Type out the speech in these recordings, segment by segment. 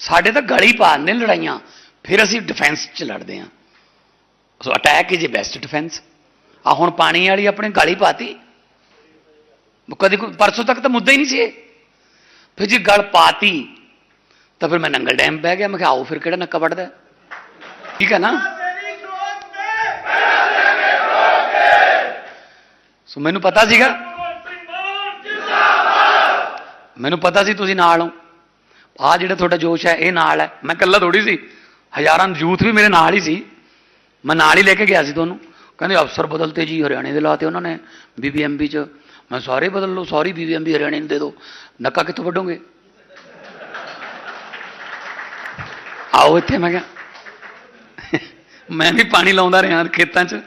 ਸਾਡੇ ਤਾਂ ਗਲੀ ਪਾ ਨੇ ਲੜਾਈਆਂ, ਫਿਰ ਅਸੀਂ ਡਿਫੈਂਸ 'ਚ ਲੜਦੇ ਹਾਂ। So attack is best defence ਆ ਹੁਣ ਪਾਣੀ ਵਾਲੀ ਆਪਣੇ ਗਲੀ ਪਾਤੀ। ਕਦੇ ਕੋਈ, ਪਰਸੋਂ ਤੱਕ ਤਾਂ ਮੁੱਦਾ ਹੀ ਨਹੀਂ ਸੀ ਇਹ। ਫਿਰ ਜੇ ਗਲ ਪਾਤੀ, ਤਾਂ ਫਿਰ ਮੈਂ ਨੰਗਲ ਡੈਮ ਬਹਿ ਗਿਆ, ਮੈਂ ਕਿਹਾ ਆਓ ਫਿਰ ਕਿਹੜਾ ਨੱਕਾ ਵੱਢਦਾ ਠੀਕ ਹੈ ਨਾ? ਸੋ ਮੈਨੂੰ ਪਤਾ ਸੀਗਾ। ਮੈਨੂੰ ਪਤਾ ਸੀ ਤੁਸੀਂ ਨਾਲ ਹੋ। ਆ ਜਿਹੜਾ ਤੁਹਾਡਾ ਜੋਸ਼ ਹੈ, ਇਹ ਨਾਲ ਹੈ। ਮੈਂ ਇਕੱਲਾ ਥੋੜੀ ਸੀ। ਹਜ਼ਾਰਾਂ ਯੂਥ ਵੀ ਮੇਰੇ ਨਾਲ ਹੀ ਸੀ। ਮੈਂ ਨਾਲ ਹੀ ਲੈ ਕੇ ਗਿਆ ਸੀ ਤੁਹਾਨੂੰ। ਕਹਿੰਦੇ ਅਫਸਰ ਬਦਲਤੇ ਜੀ, ਹਰਿਆਣੇ ਦੇ ਲਾਤੇ ਉਹਨਾਂ ਨੇ ਬੀਬੀਐਮਬੀ ਚ। ਮੈਂ ਸਾਰੇ ਬਦਲ ਲਓ, ਸਾਰੀ ਬੀਬੀਐਮਬੀ, ਹਰਿਆਣੇ ਨੂੰ ਦੇ ਦਿਓ। ਨੱਕਾ ਕਿੱਥੋਂ ਵੱਢੋਗੇ? ਆਓ ਇੱਥੇ, ਮੈਂ ਕਿਹਾ। ਮੈਂ ਵੀ ਪਾਣੀ ਲਾਉਂਦਾ ਰਿਹਾ ਖੇਤਾਂ 'ਚ।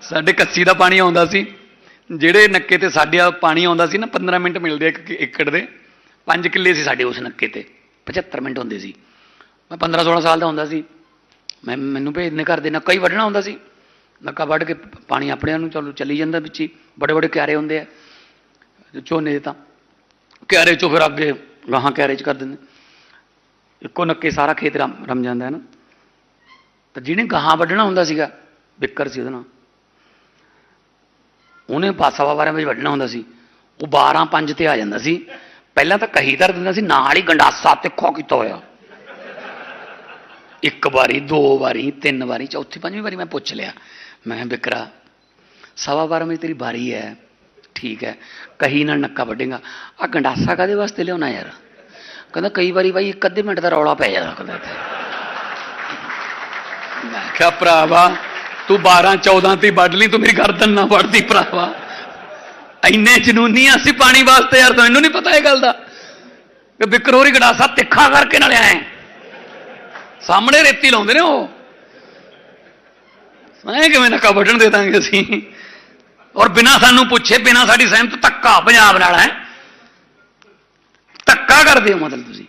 ਸਾਡੇ ਕੱਸੀ ਦਾ ਪਾਣੀ ਆਉਂਦਾ ਸੀ। ਜਿਹੜੇ ਨੱਕੇ ਤੇ ਸਾਡੇ ਪਾਣੀ ਆਉਂਦਾ ਸੀ ਨਾ 15 ਮਿੰਟ ਮਿਲਦੇ ਇੱਕ ਏਕੜ ਦੇ। ਪੰਜ ਕਿੱਲੇ ਸੀ ਸਾਡੇ ਉਸ ਨੱਕੇ ਤੇ 75 ਮਿੰਟ ਹੁੰਦੇ ਸੀ। ਮੈਂ 15 16 ਸਾਲ ਦਾ ਹੁੰਦਾ ਸੀ। ਮੈਂ, ਮੈਨੂੰ ਭੇਜਦੇ ਘਰ ਦੇ ਨੱਕਾ ਹੀ ਵੱਢਣਾ ਹੁੰਦਾ ਸੀ। ਨੱਕਾ ਵੱਢ ਕੇ ਪਾਣੀ ਆਪਣੇ ਨੂੰ ਚਲੋ ਚੱਲੀ ਜਾਂਦਾ ਵਿੱਚ ਹੀ, ਬੜੇ ਬੜੇ ਕਿਆਰੇ ਹੁੰਦੇ ਆ। ਝੋਨੇ ਦੇ ਤਾਂ, ਕਿਆਰੇ ਚੋਂ ਫਿਰ ਅੱਗੇ ਗਾਹਾਂ ਕਿਆਰੇ ਚ ਕਰ ਦਿੰਦੇ। ਇੱਕੋ ਨੱਕੇ ਸਾਰਾ ਖੇਤ ਰਮ ਜਾਂਦਾ ਹੈ ਨਾ। ਤਾਂ ਜਿਹਨੇ ਗਾਹਾਂ ਵੱਢਣਾ ਹੁੰਦਾ ਸੀਗਾ, ਬਿੱਕਰ ਸੀ ਉਹਦਾ ਨਾਂ। ਉਹਨੇ ਪਾਸਾ ਬਾਰਾਂ ਵਜੇ ਵੱਢਣਾ ਹੁੰਦਾ ਸੀ। ਉਹ 12 5 ਤੇ ਆ ਜਾਂਦਾ ਸੀ। ਪਹਿਲਾਂ ਤਾਂ ਕਹੀ ਧਰ ਦਿੰਦਾ ਸੀ ਨਾਲ ਹੀ ਗੰਡਾਸਾ ਤਿੱਖੋ ਕੀਤਾ ਹੋਇਆ। ਇੱਕ ਵਾਰੀ ਦੋ ਵਾਰੀ ਤਿੰਨ ਵਾਰੀ ਚੌਥੀ ਪੰਜਵੀਂ ਵਾਰੀ ਮੈਂ ਪੁੱਛ ਲਿਆ। ਮੈਂ ਕਿਹਾ, ਬਿਕਰਾ ਸਵਾ ਬਾਰਾਂ ਵਜੇ ਤੇਰੀ ਵਾਰੀ ਹੈ। ਠੀਕ ਹੈ। ਕਹੀ ਨਾਲ ਨੱਕਾ ਵੱਢੇਗਾ। ਆ ਗੰਡਾਸਾ ਕਾਦੇ ਵਾਸਤੇ ਲਿਆਉਣਾ ਯਾਰ? ਕਹਿੰਦਾ ਕਈ ਵਾਰੀ ਬਾਈ ਇੱਕ ਅੱਧੇ ਮਿੰਟ ਦਾ ਰੌਲਾ ਪੈ ਜਾਂਦਾ ਕਹਿੰਦਾ ਇੱਥੇ। ਮੈਂ ਕਿਹਾ ਭਰਾਵਾ ਤੂੰ 12 14 ਤੇ ਵੱਢ ਲਈ ਤੂੰ ਮੇਰੀ ਗਰਦਨ ਨਾ ਵੱਢਦੀ ਭਰਾਵਾ। ਇੰਨੇ ਜਨੂਨੀ ਆ ਅਸੀਂ ਪਾਣੀ ਵਾਸਤੇ ਯਾਰ, ਤੈਨੂੰ ਨਹੀਂ ਪਤਾ ਇਹ ਗੱਲ ਦਾ। ਕਿ ਬਿਕਰੋਰੀ ਗੜਾਸਾ ਤਿੱਖਾ ਕਰਕੇ ਨਾਲ ਆਏ ਸਾਹਮਣੇ ਰੇਤੀ ਲਾਉਂਦੇ ਨੇ ਉਹ। ਮੈਂ ਕਿਵੇਂ ਨੱਕਾ ਵੱਢਣ ਦੇ ਦਾਂਗੇ ਅਸੀਂ? ਔਰ ਬਿਨਾ ਸਾਨੂੰ ਪੁੱਛੇ, ਬਿਨਾ ਸਾਡੀ ਸਹਿਮਤ, ਧੱਕਾ ਪੰਜਾਬ ਨਾਲ ਹੈ। ਧੱਕਾ ਕਰਦੇ ਹੋ ਮਤਲਬ ਤੁਸੀਂ।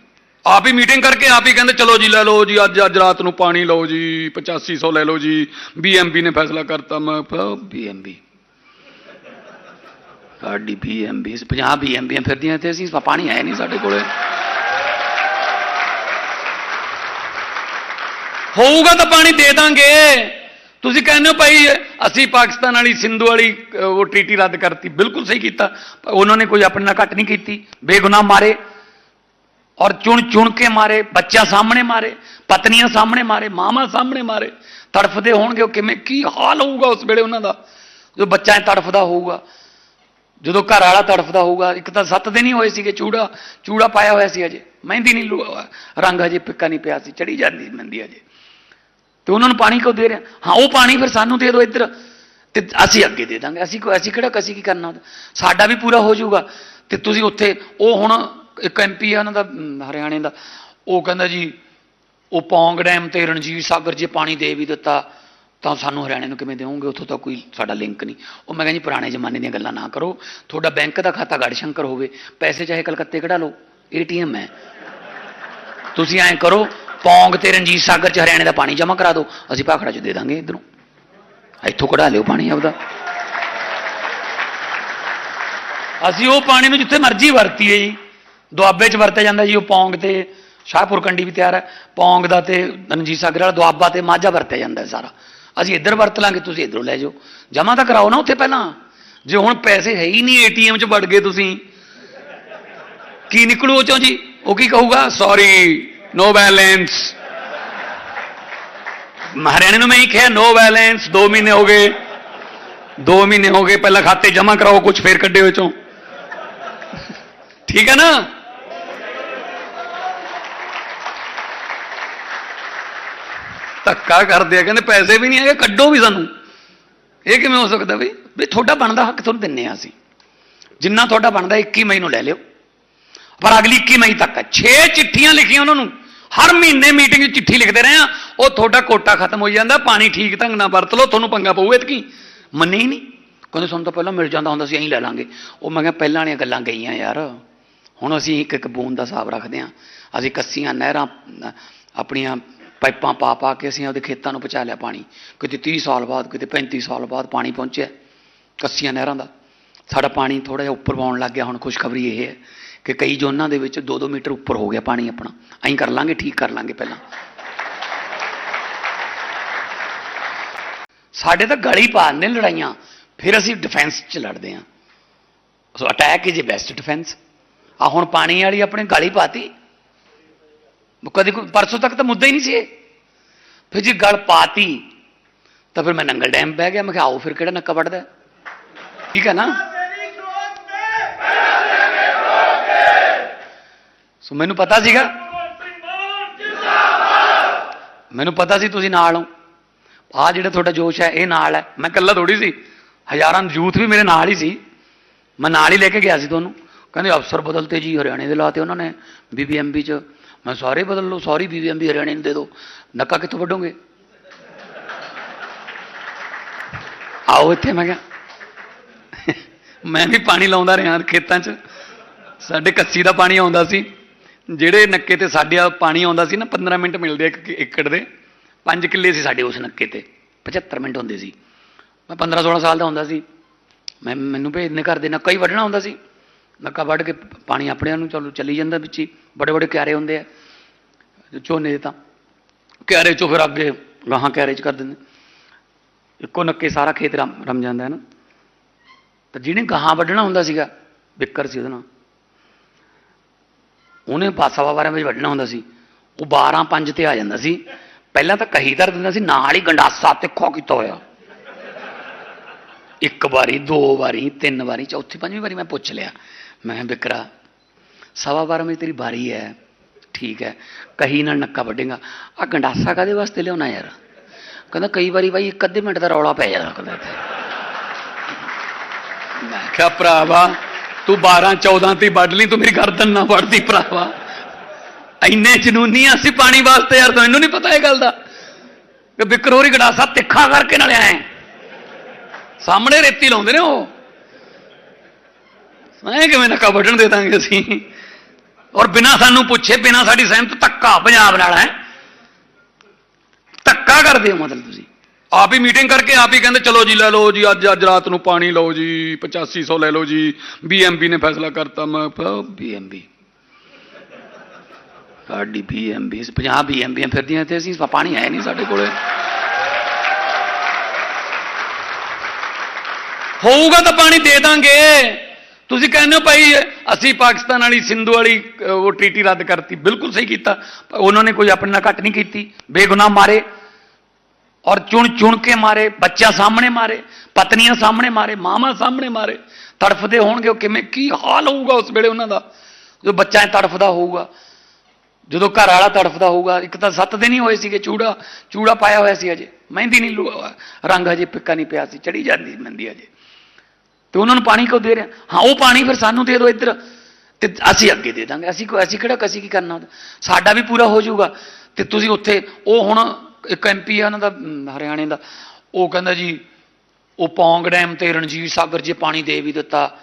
ਆਪ ਹੀ ਮੀਟਿੰਗ ਕਰਕੇ ਆਪ ਹੀ ਕਹਿੰਦੇ, ਚਲੋ ਜੀ ਲੈ ਲਓ ਜੀ, ਅੱਜ ਅੱਜ ਰਾਤ ਨੂੰ ਪਾਣੀ ਲਓ ਜੀ 8500 ਲੈ ਲਓ ਜੀ ਬੀਐਮਬੀ ਨੇ ਫੈਸਲਾ ਕਰਤਾ। ਮੈਂ ਬੀਐਮਬੀ ਸਾਡੀ ਬੀਐਮਬੀ 50 ਬੀਐਮਬੀਆਂ ਫਿਰਦੀਆਂ ਇੱਥੇ, ਅਸੀਂ ਪਾਣੀ ਹੈ ਨਹੀਂ ਸਾਡੇ ਕੋਲੇ। ਹੋਊਗਾ ਤਾਂ ਪਾਣੀ ਦੇ ਦਾਂਗੇ। ਤੁਸੀਂ ਕਹਿੰਦੇ ਹੋ ਭਾਈ, ਅਸੀਂ ਪਾਕਿਸਤਾਨ ਵਾਲੀ, ਸਿੰਧੂ ਵਾਲੀ ਉਹ ਟ੍ਰੀਟੀ ਰੱਦ ਕਰਤੀ। ਬਿਲਕੁਲ ਸਹੀ ਕੀਤਾ। ਉਹਨਾਂ ਨੇ ਕੋਈ ਆਪਣੇ ਨਾਲ ਘੱਟ ਨਹੀਂ ਕੀਤੀ। ਬੇਗੁਨਾਹ ਮਾਰੇ। ਔਰ ਚੁਣ ਚੁਣ ਕੇ ਮਾਰੇ। ਬੱਚਾ ਸਾਹਮਣੇ ਮਾਰੇ। ਪਤਨੀਆਂ ਸਾਹਮਣੇ ਮਾਰੇ। ਮਾਮਾ ਸਾਹਮਣੇ ਮਾਰੇ। ਤੜਫਦੇ ਹੋਣਗੇ। ਉਹ ਕਿਵੇਂ, ਕੀ ਹਾਲ ਹੋਊਗਾ ਉਸ ਵੇਲੇ ਉਹਨਾਂ ਦਾ? ਜੋ ਬੱਚਾ ਤੜਫਦਾ ਹੋਊਗਾ। ਜਦੋਂ ਘਰ ਵਾਲਾ ਤੜਫਦਾ ਹੋਊਗਾ, ਇੱਕ ਤਾਂ ਸੱਤ ਦਿਨ ਹੀ ਹੋਏ ਸੀਗੇ ਚੂੜਾ ਚੂੜਾ ਪਾਇਆ ਹੋਇਆ ਸੀ ਅਜੇ ਮਹਿੰਦੀ ਨਹੀਂ ਲੁਆ ਰੰਗ ਅਜੇ ਪਿੱਕਾ ਨਹੀਂ ਪਿਆ ਸੀ, ਚੜੀ ਜਾਂਦੀ ਮਹਿੰਦੀ ਅਜੇ ਤੇ ਉਹਨਾਂ ਨੂੰ ਪਾਣੀ ਕਿਉਂ ਦੇ ਰਿਹਾ ਹਾਂ, ਉਹ ਪਾਣੀ ਫਿਰ ਸਾਨੂੰ ਦੇ ਦਿਓ ਇੱਧਰ। ਤੇ ਅਸੀਂ ਅੱਗੇ ਦੇ ਦਾਂਗੇ। ਅਸੀਂ ਕੋਈ ਅਸੀਂ ਕਿਹੜਾ ਕਸੀ ਕੀ ਕਰਨਾ? ਉਹਦਾ? ਸਾਡਾ ਵੀ ਪੂਰਾ ਹੋ ਜਾਊਗਾ। ਤੇ ਤੁਸੀਂ ਉੱਥੇ ਉਹ ਹੁਣ ਇੱਕ ਐਮਪੀ ਆ ਉਹਨਾਂ ਦਾ ਹਰਿਆਣੇ ਦਾ। ਉਹ ਕਹਿੰਦਾ ਜੀ, ਉਹ ਪੌਂਗ ਡੈਮ ਤੇ ਰਣਜੀਤ ਸਾਗਰ ਜੇ ਪਾਣੀ ਦੇ ਵੀ ਦਿੱਤਾ। ਤਾਂ ਸਾਨੂੰ ਹਰਿਆਣੇ ਨੂੰ ਕਿਵੇਂ ਦੇਵੋਗੇ? ਉੱਥੋਂ ਤਾਂ ਕੋਈ ਸਾਡਾ ਲਿੰਕ ਨਹੀਂ। ਉਹ ਮੈਂ ਕਹਿੰਦਾ ਜੀ, ਪੁਰਾਣੇ ਜ਼ਮਾਨੇ ਦੀਆਂ ਗੱਲਾਂ ਨਾ ਕਰੋ। ਤੁਹਾਡਾ ਬੈਂਕ ਦਾ ਖਾਤਾ ਗੜਸ਼ੰਕਰ ਹੋਵੇ। ਪੈਸੇ ਚਾਹੇ ਕਲਕੱਤੇ ਕਢਾ ਲਓ। ਏਟੀਐਮ ਹੈ। ਤੁਸੀਂ ਐਂ ਕਰੋ, ਪੌਂਗ ਤੇ ਰਣਜੀਤ ਸਾਗਰ ਚ ਹਰਿਆਣੇ ਦਾ ਪਾਣੀ ਜਮ੍ਹਾਂ ਕਰਾ ਦਿਓ। ਅਸੀਂ ਭਾਖੜਾ ਚ ਦੇ ਦਾਂਗੇ ਇਧਰੋਂ। ਇੱਥੋਂ ਕਢਾ ਲਿਓ ਪਾਣੀ ਆਪਦਾ। ਅਸੀਂ ਉਹ ਪਾਣੀ ਨੂੰ ਜਿੱਥੇ ਮਰਜ਼ੀ ਵਰਤੀਏ ਜੀ। ਦੁਆਬੇ ਚ ਵਰਤਿਆ ਜਾਂਦਾ ਜੀ, ਉਹ ਪੌਂਗ ਤੇ ਸ਼ਾਹਪੁਰ ਕੰਡੀ ਵੀ ਤਿਆਰ ਹੈ। ਪੌਂਗ ਦਾ ਤੇ ਰਣਜੀਤ ਸਾਗਰ ਵਾਲਾ ਦੁਆਬਾ ਤੇ ਮਾਝਾ ਵਰਤਿਆ ਜਾਂਦਾ ਸਾਰਾ। ਅਸੀਂ ਇੱਧਰ ਵਰਤ ਲਾਂਗੇ, ਤੁਸੀਂ ਇੱਧਰੋਂ ਲੈ ਜਾਓ। ਜਮ੍ਹਾਂ ਤਾਂ ਕਰਾਓ ਨਾ ਉੱਥੇ ਪਹਿਲਾਂ। ਜੇ ਹੁਣ ਪੈਸੇ ਹੈ ਹੀ ਨਹੀਂ ਏਟੀਐਮ ਚ ਵੜ ਗਏ ਤੁਸੀਂ। ਕੀ ਨਿਕਲੂ ਉਹ ਚੋਂ ਜੀ? ਉਹ ਕੀ ਕਹੂਗਾ? ਸੌਰੀ ਨੋ ਬੈਲੈਂਸ ਹਰਿਆਣੇ ਨੂੰ ਮੈਂ ਹੀ ਕਿਹਾ ਨੋ ਬੈਲੈਂਸ 2 ਮਹੀਨੇ ਹੋ ਗਏ। 2 ਮਹੀਨੇ ਹੋ ਗਏ, ਪਹਿਲਾਂ ਖਾਤੇ ਜਮ੍ਹਾਂ ਕਰਾਓ ਕੁਝ ਫੇਰ ਕੱਢੇ ਹੋਏ ਚੋਂ। ਠੀਕ ਹੈ ਨਾ? ਧੱਕਾ ਕਰਦੇ ਆ, ਕਹਿੰਦੇ ਪੈਸੇ ਵੀ ਨਹੀਂ ਹੈਗੇ, ਕੱਢੋ ਵੀ ਸਾਨੂੰ। ਇਹ ਕਿਵੇਂ ਹੋ ਸਕਦਾ ਵੀ ਵੀ ਤੁਹਾਡਾ ਬਣਦਾ ਹੱਕ ਤੁਹਾਨੂੰ ਦਿੰਨੇ ਆ ਅਸੀਂ। ਜਿੰਨਾ ਤੁਹਾਡਾ ਬਣਦਾ 21 ਮਈ ਨੂੰ ਲੈ ਲਿਓ। ਪਰ ਅਗਲੀ 21 ਮਈ ਤੱਕ 6 ਚਿੱਠੀਆਂ ਲਿਖੀਆਂ ਉਹਨਾਂ ਨੂੰ। ਹਰ ਮਹੀਨੇ ਮੀਟਿੰਗ 'ਚ ਚਿੱਠੀ ਲਿਖਦੇ ਰਹੇ ਆ। ਉਹ ਤੁਹਾਡਾ ਕੋਟਾ ਖਤਮ ਹੋ ਜਾਂਦਾ, ਪਾਣੀ ਠੀਕ ਢੰਗ ਨਾਲ ਵਰਤ ਲਓ, ਤੁਹਾਨੂੰ ਪੰਗਾ ਪਊ ਇਤਕੀ। ਮੰਨੇ ਹੀ ਨਹੀਂ। ਕਹਿੰਦੇ ਸਾਨੂੰ ਤਾਂ ਪਹਿਲਾਂ ਮਿਲ ਜਾਂਦਾ ਹੁੰਦਾ ਸੀ ਐਂ ਲੈ ਲਾਂਗੇ। ਉਹ ਮੈਂ ਕਿਹਾ ਪਹਿਲਾਂ ਵਾਲੀਆਂ ਗੱਲਾਂ ਗਈਆਂ ਯਾਰ। ਹੁਣ ਅਸੀਂ ਇੱਕ ਇੱਕ ਬੂੰਦ ਦਾ ਹਿਸਾਬ ਰੱਖਦੇ ਹਾਂ। ਅਸੀਂ ਕੱਸੀਆਂ, ਨਹਿਰਾਂ ਆਪਣੀਆਂ ਪਾਈਪਾਂ ਪਾ ਪਾ ਕੇ ਅਸੀਂ ਉਹਦੇ ਖੇਤਾਂ ਨੂੰ ਪਹੁੰਚਾ ਲਿਆ ਪਾਣੀ। ਕਿਤੇ 30 ਸਾਲ ਬਾਅਦ, ਕਿਤੇ 35 ਸਾਲ ਬਾਅਦ ਪਾਣੀ ਪਹੁੰਚਿਆ ਕੱਸੀਆਂ ਨਹਿਰਾਂ ਦਾ। ਸਾਡਾ ਪਾਣੀ ਥੋੜਾ ਜਿਹਾ ਉੱਪਰ ਪਾਉਣ ਲੱਗ ਗਿਆ, ਹੁਣ ਖੁਸ਼ਖਬਰੀ ਇਹ ਹੈ ਕਿ ਕਈ ਜ਼ੋਨਾਂ ਦੇ ਵਿੱਚ 2-2 ਮੀਟਰ ਉੱਪਰ ਹੋ ਗਿਆ ਪਾਣੀ ਆਪਣਾ। ਐਂ ਕਰ ਲਾਂਗੇ, ਠੀਕ ਕਰ ਲਾਂਗੇ ਪਹਿਲਾਂ। ਸਾਡੇ ਤਾਂ ਗਲੀ ਪਾ ਨੇ ਲੜਾਈਆਂ, ਫਿਰ ਅਸੀਂ ਡਿਫੈਂਸ 'ਚ ਲੜਦੇ ਹਾਂ। So attack is a best defence ਆ ਹੁਣ ਪਾਣੀ ਵਾਲੀ ਆਪਣੇ ਗਲੀ ਪਾਤੀ। ਕਦੇ ਕੋਈ ਪਰਸੋਂ ਤੱਕ ਤਾਂ ਮੁੱਦਾ ਹੀ ਨਹੀਂ ਸੀ ਇਹ। ਫਿਰ ਜੇ ਗਲ ਪਾਤੀ, ਤਾਂ ਫਿਰ ਮੈਂ ਨੰਗਲ ਡੈਮ ਬਹਿ ਗਿਆ, ਮੈਂ ਕਿਹਾ ਆਓ ਫਿਰ ਕਿਹੜਾ ਨੱਕਾ ਵੱਢਦਾ? ਠੀਕ ਹੈ ਨਾ? ਸੋ ਮੈਨੂੰ ਪਤਾ ਸੀਗਾ। ਮੈਨੂੰ ਪਤਾ ਸੀ ਤੁਸੀਂ ਨਾਲ ਹੋ। ਆ ਜਿਹੜਾ ਤੁਹਾਡਾ ਜੋਸ਼ ਹੈ, ਇਹ ਨਾਲ ਹੈ। ਮੈਂ ਇਕੱਲਾ ਥੋੜੀ ਸੀ। ਹਜ਼ਾਰਾਂ ਯੂਥ ਵੀ ਮੇਰੇ ਨਾਲ ਹੀ ਸੀ। ਮੈਂ ਨਾਲ ਹੀ ਲੈ ਕੇ ਗਿਆ ਸੀ ਤੁਹਾਨੂੰ। ਕਹਿੰਦੇ ਅਫਸਰ ਬਦਲਤੇ ਜੀ, ਹਰਿਆਣੇ ਦੇ ਲਾਤੇ ਉਹਨਾਂ ਨੇ ਬੀਬੀਐਮਬੀ ਚ। ਮੈਂ ਸਾਰੇ ਬਦਲ ਲਓ, ਸਾਰੀ ਬੀਬੀਐਮਬੀ ਹਰਿਆਣੇ ਨੂੰ ਦੇ ਦਿਓ। ਨੱਕਾ ਕਿੱਥੋਂ ਵੱਢੋਗੇ? ਆਓ ਇੱਥੇ, ਮੈਂ ਕਿਹਾ, ਮੈਂ ਵੀ ਪਾਣੀ ਲਾਉਂਦਾ ਰਿਹਾ ਖੇਤਾਂ 'ਚ। ਸਾਡੇ ਕੱਸੀ ਦਾ ਪਾਣੀ ਆਉਂਦਾ ਸੀ। ਜਿਹੜੇ ਨੱਕੇ ਤੇ ਸਾਡੇ ਆ ਪਾਣੀ ਆਉਂਦਾ ਸੀ ਨਾ 15 ਮਿੰਟ ਮਿਲਦੇ ਇੱਕ ਏਕੜ ਦੇ। 5 ਕਿੱਲੇ ਸੀ ਸਾਡੇ ਉਸ ਨੱਕੇ ਤੇ। 75 ਮਿੰਟ ਹੁੰਦੇ ਸੀ। ਮੈਂ 15 16 ਸਾਲ ਦਾ ਹੁੰਦਾ ਸੀ। ਮੈਂ, ਮੈਨੂੰ ਭੇਜਨੇ ਘਰ ਦੇ ਨੱਕਾ ਹੀ ਵੱਢਣਾ ਹੁੰਦਾ ਸੀ। ਨੱਕਾ ਵੱਢ ਕੇ ਪ- ਪਾਣੀ ਆਪਣਿਆਂ ਨੂੰ ਚਲੋ, ਚੱਲੀ ਜਾਂਦਾ ਵਿੱਚ ਹੀ। ਬੜੇ ਬੜੇ ਕਿਆਰੇ ਹੁੰਦੇ ਆ ਝੋਨੇ ਦੇ ਤਾਂ। ਕਿਆਰੇ ਚੋਂ ਫਿਰ ਅੱਗੇ ਗਾਹਾਂ ਕਿਆਰੇ ਚ ਕਰ ਦਿੰਦੇ। ਇੱਕੋ ਨੱਕੇ ਸਾਰਾ ਖੇਤ ਰਮ ਰਮ ਜਾਂਦਾ ਹੈ ਨਾ। ਤਾਂ ਜਿਹਨੇ ਗਾਹਾਂ ਵੱਢਣਾ ਹੁੰਦਾ ਸੀਗਾ ਬਿੱਕਰ ਸੀ ਉਹਦਾ ਨਾਂ ਉਹਨੇ ਪਾਸਾ ਬਾਰਾਂ ਵਜੇ ਵੱਢਣਾ ਹੁੰਦਾ ਸੀ। ਉਹ 12 5 ਤੇ ਆ ਜਾਂਦਾ ਸੀ। ਪਹਿਲਾਂ ਤਾਂ ਕਹੀ ਧਰ ਦਿੰਦਾ ਸੀ, ਨਾਲ ਹੀ ਗੰਡਾਸਾ ਤਿੱਖਾ ਕੀਤਾ ਹੋਇਆ। ਇੱਕ ਵਾਰੀ, ਦੋ ਵਾਰੀ, ਤਿੰਨ ਵਾਰੀ, ਚੌਥੀ, ਪੰਜਵੀਂ ਵਾਰੀ ਮੈਂ ਪੁੱਛ ਲਿਆ। ਮੈਂ ਬਿਕਰਾ। ਸਵਾ ਬਾਰਾਂ ਵਜੇ ਤੇਰੀ ਬਾਰੀ ਹੈ। ਠੀਕ ਹੈ। ਕਹੀ ਨਾਲ ਨੱਕਾ ਵੱਢੇਗਾ। ਆ ਗੰਡਾਸਾ ਕਾਦੇ ਵਾਸਤੇ ਲਿਆਉਣਾ ਯਾਰ? ਕਹਿੰਦਾ ਕਈ ਵਾਰੀ ਬਾਈ ਇੱਕ ਅੱਧੇ ਮਿੰਟ ਦਾ ਰੌਲਾ ਪੈ ਜਾਂਦਾ ਕਹਿੰਦਾ ਇੱਥੇ। ਮੈਂ ਕਿਹਾ, ਭਰਾਵਾ, ਤੂੰ 12 14 ਤੇ ਵੱਢ ਲਈ, ਤੂੰ ਮੇਰੀ ਗਰਦਨ ਨਾ ਵੱਢਦੀ ਭਰਾਵਾ। ਇੰਨੇ ਜਨੂਨੀ ਆ ਅਸੀਂ ਪਾਣੀ ਵਾਸਤੇ ਯਾਰ, ਤੈਨੂੰ ਨਹੀਂ ਪਤਾ ਇਹ ਗੱਲ ਦਾ। ਕਿ ਬਿਕਰੋਰੀ ਗੜਾਸਾ ਤਿੱਖਾ ਕਰਕੇ ਨਾਲ ਆਏ ਸਾਹਮਣੇ ਰੇਤੀ ਲਾਉਂਦੇ ਨੇ ਉਹ। ਐ ਕਿਵੇਂ ਨੱਕਾ ਵੱਢਣ ਦੇ ਦਾਂਗੇ ਅਸੀਂ? ਔਰ ਬਿਨਾ ਸਾਨੂੰ ਪੁੱਛੇ ਬਿਨਾ ਸਾਡੀ ਸਹਿਮਤ ਧੱਕਾ ਪੰਜਾਬ ਨਾਲ ਹੈ। ਧੱਕਾ ਕਰਦੇ ਹੋ ਮਤਲਬ ਤੁਸੀਂ। ਆਪ ਹੀ ਮੀਟਿੰਗ ਕਰਕੇ ਆਪ ਹੀ ਕਹਿੰਦੇ ਚਲੋ ਜੀ ਲੈ ਲਓ ਜੀ ਅੱਜ ਅੱਜ ਰਾਤ ਨੂੰ ਪਾਣੀ ਲਓ ਜੀ 8500 ਲੈ ਲਓ ਜੀ ਬੀਐਮਬੀ ਨੇ ਫੈਸਲਾ ਕਰਤਾ ਮੈਂ ਬੀਐਮਬੀ ਸਾਡੀ ਬੀਐਮਬੀ 50 ਬੀਐਮਬੀਆਂ ਫਿਰਦੀਆਂ ਤੇ ਅਸੀਂ ਪਾਣੀ ਹੈ ਨਹੀਂ ਸਾਡੇ ਕੋਲੇ। ਹੋਊਗਾ ਤਾਂ ਪਾਣੀ ਦੇ ਦਾਂਗੇ। ਤੁਸੀਂ ਕਹਿੰਦੇ ਹੋ ਭਾਈ, ਅਸੀਂ ਪਾਕਿਸਤਾਨ ਵਾਲੀ ਸਿੰਧੂ ਵਾਲੀ ਉਹ ਟ੍ਰੀਟੀ ਰੱਦ ਕਰਤੀ, ਬਿਲਕੁਲ ਸਹੀ ਕੀਤਾ। ਪਰ ਉਹਨਾਂ ਨੇ ਕੋਈ ਆਪਣੇ ਨਾਲ ਘੱਟ ਨਹੀਂ ਕੀਤੀ। ਬੇਗੁਨਾਹ ਮਾਰੇ ਔਰ ਚੁਣ ਚੁਣ ਕੇ ਮਾਰੇ, ਬੱਚਿਆਂ ਸਾਹਮਣੇ ਮਾਰੇ, ਪਤਨੀਆਂ ਸਾਹਮਣੇ ਮਾਰੇ ਮਾਮਾ ਸਾਹਮਣੇ ਮਾਰੇ। ਤੜਫਦੇ ਹੋਣਗੇ ਉਹ ਕਿਵੇਂ, ਕੀ ਹਾਲ ਹੋਊਗਾ ਉਸ ਵੇਲੇ ਉਹਨਾਂ ਦਾ? ਜਦੋਂ ਬੱਚਾ ਤੜਫਦਾ ਹੋਊਗਾ, ਜਦੋਂ ਘਰ ਵਾਲਾ ਤੜਫਦਾ ਹੋਊਗਾ, ਇੱਕ ਤਾਂ ਸੱਤ ਦਿਨ ਹੀ ਹੋਏ ਸੀਗੇ, ਚੂੜਾ ਚੂੜਾ ਪਾਇਆ ਹੋਇਆ ਸੀ ਅਜੇ। ਮਹਿੰਦੀ ਨਹੀਂ ਲੁ- ਰੰਗ ਹਜੇ ਪਿੱਕਾ ਨਹੀਂ ਪਿਆ ਸੀ, ਚੜੀ ਜਾਂਦੀ ਮਹਿੰਦੀ ਅਜੇ। ਤੇ ਉਹਨਾਂ ਨੂੰ ਪਾਣੀ ਕਿਉਂ ਦੇ ਰਿਹਾ? ਹਾਂ, ਉਹ ਪਾਣੀ ਫਿਰ ਸਾਨੂੰ ਦੇ ਦਿਓ ਇੱਧਰ। ਤੇ ਅਸੀਂ ਅੱਗੇ ਦੇ ਦਾਂਗੇ। ਅਸੀਂ ਕੋਈ ਅਸੀਂ ਕਿਹੜਾ ਕਸੀ ਕੀ ਕਰਨਾ? ਸਾਡਾ ਵੀ ਪੂਰਾ ਹੋ ਜਾਊਗਾ। ਤੇ ਤੁਸੀਂ ਉੱਥੇ, ਉਹ ਹੁਣ ਇੱਕ ਐਮਪੀ ਆ ਉਹਨਾਂ ਦਾ ਹਰਿਆਣੇ ਦਾ। ਉਹ ਕਹਿੰਦਾ ਜੀ, ਉਹ ਪੌਂਗ ਡੈਮ ਤੇ ਰਣਜੀਤ ਸਾਗਰ ਜੇ ਪਾਣੀ ਦੇ ਵੀ ਦਿੱਤਾ,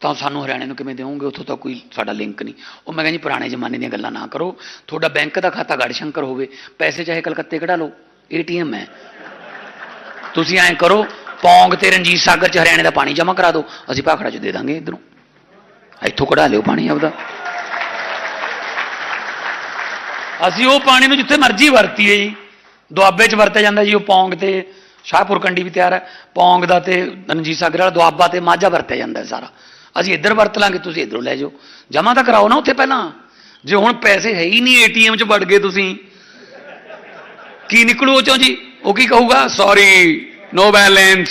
ਤਾਂ ਸਾਨੂੰ ਹਰਿਆਣੇ ਨੂੰ ਕਿਵੇਂ ਦੇਵੋਗੇ? ਉੱਥੋਂ ਤਾਂ ਕੋਈ ਸਾਡਾ ਲਿੰਕ ਨਹੀਂ। ਉਹ ਮੈਂ ਕਹਿੰਦਾ ਜੀ, ਪੁਰਾਣੇ ਜ਼ਮਾਨੇ ਦੀਆਂ ਗੱਲਾਂ ਨਾ ਕਰੋ। ਤੁਹਾਡਾ ਬੈਂਕ ਦਾ ਖਾਤਾ ਗੜਸ਼ੰਕਰ ਹੋਵੇ। ਪੈਸੇ ਚਾਹੇ ਕਲਕੱਤੇ ਕਢਾ ਲਓ। ਏਟੀਐਮ ਹੈ। ਤੁਸੀਂ ਐਂ ਕਰੋ ਪੌਂਗ ਤੇ ਰਣਜੀਤ ਸਾਗਰ ਚ ਹਰਿਆਣੇ ਦਾ ਪਾਣੀ ਜਮ੍ਹਾਂ ਕਰਾ ਦਿਓ, ਅਸੀਂ ਭਾਖੜਾ ਚ ਦੇ ਦਾਂਗੇ ਇਧਰੋਂ। ਇੱਥੋਂ ਕਢਾ ਲਿਓ ਪਾਣੀ ਆਪਦਾ। ਅਸੀਂ ਉਹ ਪਾਣੀ ਨੂੰ ਜਿੱਥੇ ਮਰਜ਼ੀ ਵਰਤੀਏ ਜੀ, ਦੁਆਬੇ ਚ ਵਰਤਿਆ ਜਾਂਦਾ ਜੀ, ਉਹ ਪੌਂਗ ਤੇ ਸ਼ਾਹਪੁਰ ਕੰਡੀ ਵੀ ਤਿਆਰ ਹੈ। ਪੌਂਗ ਦਾ ਤੇ ਰਣਜੀਤ ਸਾਗਰ ਵਾਲਾ, ਦੁਆਬਾ ਤੇ ਮਾਝਾ ਵਰਤਿਆ ਜਾਂਦਾ ਸਾਰਾ। ਅਸੀਂ ਇੱਧਰ ਵਰਤ ਲਾਂਗੇ, ਤੁਸੀਂ ਇੱਧਰੋਂ ਲੈ ਜਾਓ। ਜਮ੍ਹਾਂ ਤਾਂ ਕਰਾਓ ਨਾ ਉੱਥੇ ਪਹਿਲਾਂ। ਜੇ ਹੁਣ ਪੈਸੇ ਹੈ ਹੀ ਨਹੀਂ ਏਟੀਐਮ ਚ ਵੜ ਗਏ ਤੁਸੀਂ, ਕੀ ਨਿਕਲੂ ਉਹ ਚੋਂ ਜੀ? ਉਹ ਕੀ ਕਹੂਗਾ? ਸੌਰੀ ਨੋ ਬੈਲੈਂਸ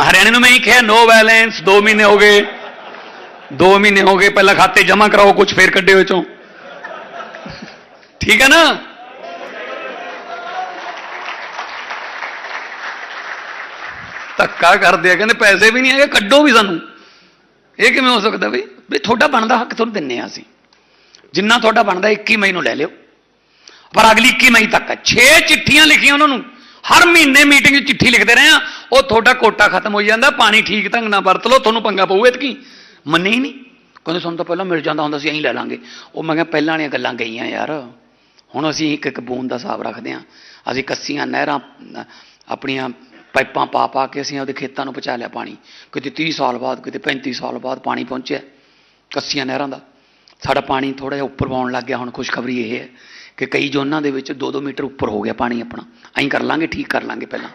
ਹਰਿਆਣੇ ਨੂੰ ਮੈਂ ਹੀ ਕਿਹਾ ਨੋ ਬੈਲੈਂਸ 2 ਮਹੀਨੇ ਹੋ ਗਏ 2 ਮਹੀਨੇ ਹੋ ਗਏ ਪਹਿਲਾਂ ਖਾਤੇ ਜਮ੍ਹਾਂ ਕਰਾਓ ਕੁਝ ਫੇਰ ਕੱਢੇ ਹੋਏ ਚੋਂ ਠੀਕ ਹੈ ਨਾ ਧੱਕਾ ਕਰਦੇ ਆ ਕਹਿੰਦੇ ਪੈਸੇ ਵੀ ਨਹੀਂ ਹੈਗੇ ਕੱਢੋ ਵੀ ਸਾਨੂੰ ਇਹ ਕਿਵੇਂ ਹੋ ਸਕਦਾ ਬਈ ਵੀ ਤੁਹਾਡਾ ਬਣਦਾ ਹੱਕ ਤੁਹਾਨੂੰ ਦਿੰਨੇ ਆ ਅਸੀਂ ਜਿੰਨਾ ਤੁਹਾਡਾ ਬਣਦਾ 21 ਮਈ ਨੂੰ ਲੈ ਲਿਓ ਪਰ ਅਗਲੀ 21 ਮਈ ਤੱਕ 6 ਚਿੱਠੀਆਂ ਲਿਖੀਆਂ ਉਹਨਾਂ ਨੂੰ ਹਰ ਮਹੀਨੇ ਮੀਟਿੰਗ 'ਚ ਚਿੱਠੀ ਲਿਖਦੇ ਰਹੇ ਆ, ਉਹ ਤੁਹਾਡਾ ਕੋਟਾ ਖਤਮ ਹੋ ਜਾਂਦਾ, ਪਾਣੀ ਠੀਕ ਢੰਗ ਨਾਲ ਵਰਤ ਲਓ, ਤੁਹਾਨੂੰ ਪੰਗਾ ਪਊ ਇਤਕੀ। ਮੰਨੇ ਹੀ ਨਹੀਂ। ਕਹਿੰਦੇ ਸਾਨੂੰ ਤਾਂ ਪਹਿਲਾਂ ਮਿਲ ਜਾਂਦਾ ਹੁੰਦਾ ਸੀ, ਅਸੀਂ ਲੈ ਲਾਂਗੇ। ਉਹ ਮੈਂ ਕਿਹਾ ਪਹਿਲਾਂ ਵਾਲੀਆਂ ਗੱਲਾਂ ਗਈਆਂ ਯਾਰ। ਹੁਣ ਅਸੀਂ ਇੱਕ ਇੱਕ ਬੂੰਦ ਦਾ ਹਿਸਾਬ ਰੱਖਦੇ ਆ। ਅਸੀਂ ਕੱਸੀਆਂ, ਨਹਿਰਾਂ, ਆਪਣੀਆਂ ਪਾਈਪਾਂ ਪਾ ਪਾ ਕੇ ਅਸੀਂ ਉਹਦੇ ਖੇਤਾਂ ਨੂੰ ਪਹੁੰਚਾ ਲਿਆ ਪਾਣੀ। ਕਿਤੇ 30 ਸਾਲ ਬਾਅਦ, ਕਿਤੇ 35 ਸਾਲ ਬਾਅਦ ਪਾਣੀ ਪਹੁੰਚਿਆ। ਕੱਸੀਆਂ, ਨਹਿਰਾਂ ਦਾ। ਸਾਡਾ ਪਾਣੀ ਥੋੜਾ ਜਿਹਾ ਉੱਪਰ ਆਉਣ ਲੱਗ ਗਿਆ, ਹੁਣ ਖੁਸ਼ਖਬਰੀ ਇਹ ਹੈ ਕਿ ਕਈ ਜ਼ੋਨਾਂ ਦੇ ਵਿੱਚ 2-2 ਮੀਟਰ ਉੱਪਰ ਹੋ ਗਿਆ ਪਾਣੀ ਆਪਣਾ। ਐਂ ਕਰ ਲਾਂਗੇ, ਠੀਕ ਕਰ ਲਾਂਗੇ ਪਹਿਲਾਂ।